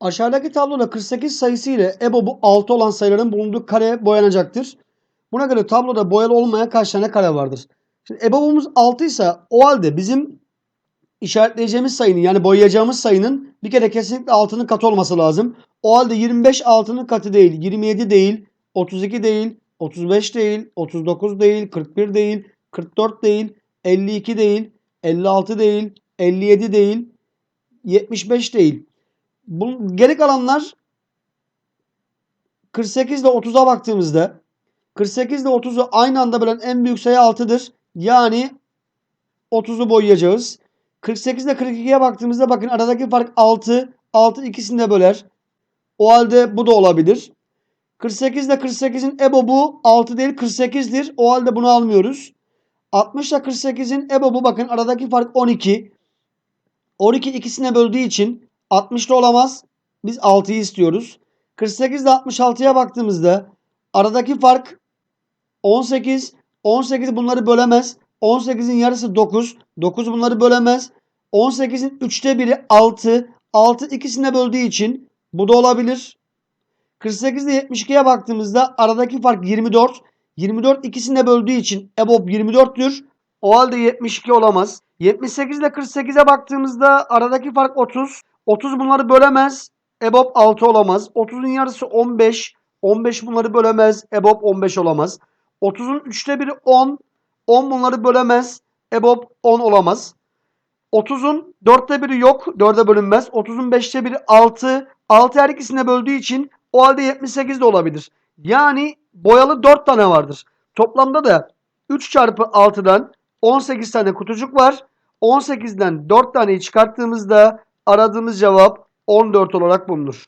Aşağıdaki tabloda 48 sayısı ile EBOB'u 6 olan sayıların bulunduğu kare boyanacaktır. Buna göre tabloda boyalı olmayan kaç tane kare vardır? Şimdi EBOB'umuz 6 ise o halde bizim işaretleyeceğimiz sayının yani boyayacağımız sayının bir kere kesinlikle 6'nın katı olması lazım. O halde 25 6'nın katı değil, 27 değil, 32 değil, 35 değil, 39 değil, 41 değil, 44 değil, 52 değil, 56 değil, 57 değil, 75 değil. Bu, geri kalanlar 48 ile 30'a baktığımızda 48 ile 30'u aynı anda bölen en büyük sayı 6'dır. Yani 30'u boyayacağız. 48 ile 42'ye baktığımızda bakın aradaki fark 6. 6 ikisini de böler. O halde bu da olabilir. 48 ile 48'in EBOB'u 6 değil 48'dir. O halde bunu almıyoruz. 60 ile 48'in EBOB'u bakın aradaki fark 12. 12 ikisine böldüğü için 60 da olamaz. Biz 6'yı istiyoruz. 48 ile 66'ya baktığımızda aradaki fark 18. 18 bunları bölemez. 18'in yarısı 9. 9 bunları bölemez. 18'in 3'te biri 6. 6 ikisine böldüğü için bu da olabilir. 48 ile 72'ye baktığımızda aradaki fark 24. 24 ikisine böldüğü için EBOB 24'tür. O halde 72 olamaz. 78 ile 48'e baktığımızda aradaki fark 30. 30 bunları bölemez. EBOB 6 olamaz. 30'un yarısı 15. 15 bunları bölemez. EBOB 15 olamaz. 30'un 3'te biri 10. 10 bunları bölemez. EBOB 10 olamaz. 30'un 4'te biri yok. 4'e bölünmez. 30'un 5'te biri 6. 6 her ikisine böldüğü için o halde 78 de olabilir. Yani boyalı 4 tane vardır. Toplamda da 3 çarpı 6'dan 18 tane kutucuk var. 18'den 4 taneyi çıkarttığımızda aradığımız cevap 14 olarak bulunur.